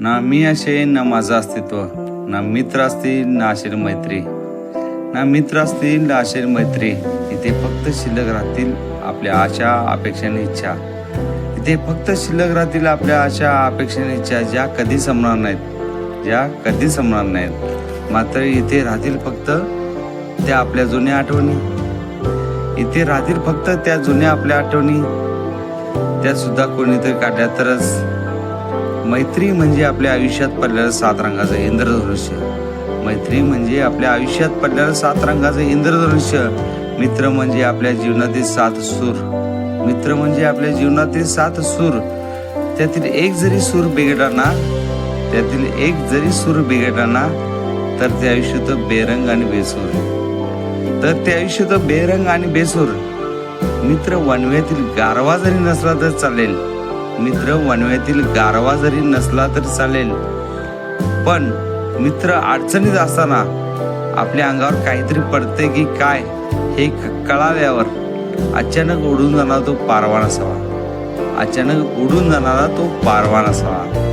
ना मी असे ना माझं अस्तित्व ना मित्र असतील ना असेल मैत्री. ना मित्र असतील ना असेल मैत्री. इथे फक्त शिल्लक राहतील आपल्या आशा अपेक्षा आणि इच्छा. इथे फक्त शिल्लक राहतील आपल्या आशा अपेक्षा आणि इच्छा ज्या कधी संपणार नाहीत. ज्या कधी संपणार नाहीत. मात्र इथे राहतील फक्त त्या आपल्या जुन्या आठवणी. इथे राहतील फक्त त्या जुन्या आपल्या आठवणी. त्या सुद्धा कोणीतरी काढल्या तरच मैत्री म्हणजे आपल्या आयुष्यात पडलेलं सात रंगाचं इंद्रधनुष्य. मैत्री म्हणजे आपल्या आयुष्यात पडलेलं सात रंगाचं इंद्रधनुष्य. मित्र म्हणजे आपल्या जीवनातील सात सूर. मित्र म्हणजे आपल्या जीवनातील सात सूर. त्यातील एक जरी सूर बिघडला ना त्यातील एक जरी सूर बिघडला ना तर ते आयुष्य तर बेरंग आणि बेसूर तर ते आयुष्य तर बेरंग आणि बेसूर. मित्र वनव्यातील गारवा जरी नसला तर चालेल. मित्र वनव्यातील गारवा जरी नसला तर चालेल. पण मित्र अडचणीत असताना आपल्या अंगावर काहीतरी पडते की काय हे क- कळाल्यावर अचानक उडून जाणारा तो पारवा नसावा अचानक उडून जाणारा तो पारवा नसावा